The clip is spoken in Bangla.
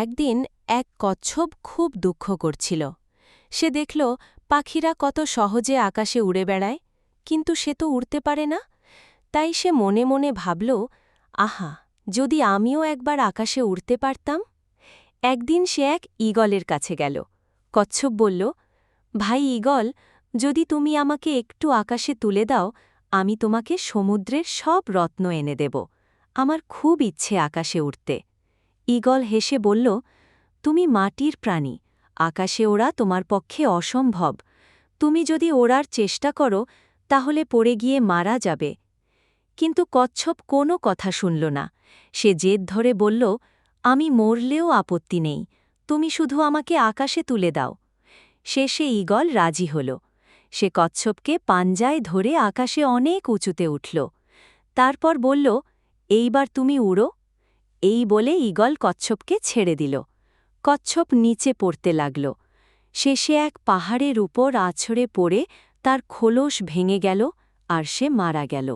একদিন এক কচ্ছপ খুব দুঃখ করছিল। সে দেখল, পাখিরা কত সহজে আকাশে উড়ে বেড়ায়, কিন্তু সে তো উড়তে পারে না। তাই সে মনে মনে ভাবল, আহা, যদি আমিও একবার আকাশে উড়তে পারতাম? একদিন সে এক ঈগলের কাছে গেল। কচ্ছপ বলল, ভাই ঈগল, যদি তুমি আমাকে একটু আকাশে তুলে দাও, আমি তোমাকে সমুদ্রের সব রত্ন এনে দেব। আমার খুব ইচ্ছে আকাশে উঠতে ঈগল হেসে বলল, তুমি মাটির প্রাণী, আকাশে ওড়া তোমার পক্ষে অসম্ভব। তুমি যদি ওড়ার চেষ্টা করো, তাহলে পড়ে গিয়ে মারা যাবে কিন্তু কচ্ছপ কোনো কথা শুনল না। সে জেদ ধরে বলল, আমি মরলেও আপত্তি নেই। তুমি শুধু আমাকে আকাশে তুলে দাও শেষে ঈগল রাজি হল। সে কচ্ছপকে পাঞ্জায় ধরে আকাশে অনেক উঁচুতে উঠল। তারপর বলল, এইবার তুমি উড়ো। এই বলে ইগল কচ্ছপকে ছেড়ে দিল। কচ্ছপ নিচে পড়তে লাগল। শেষে এক পাহাড়ের উপর আছড়ে পড়ে তার খোলস ভেঙে গেল আর সে মারা গেল।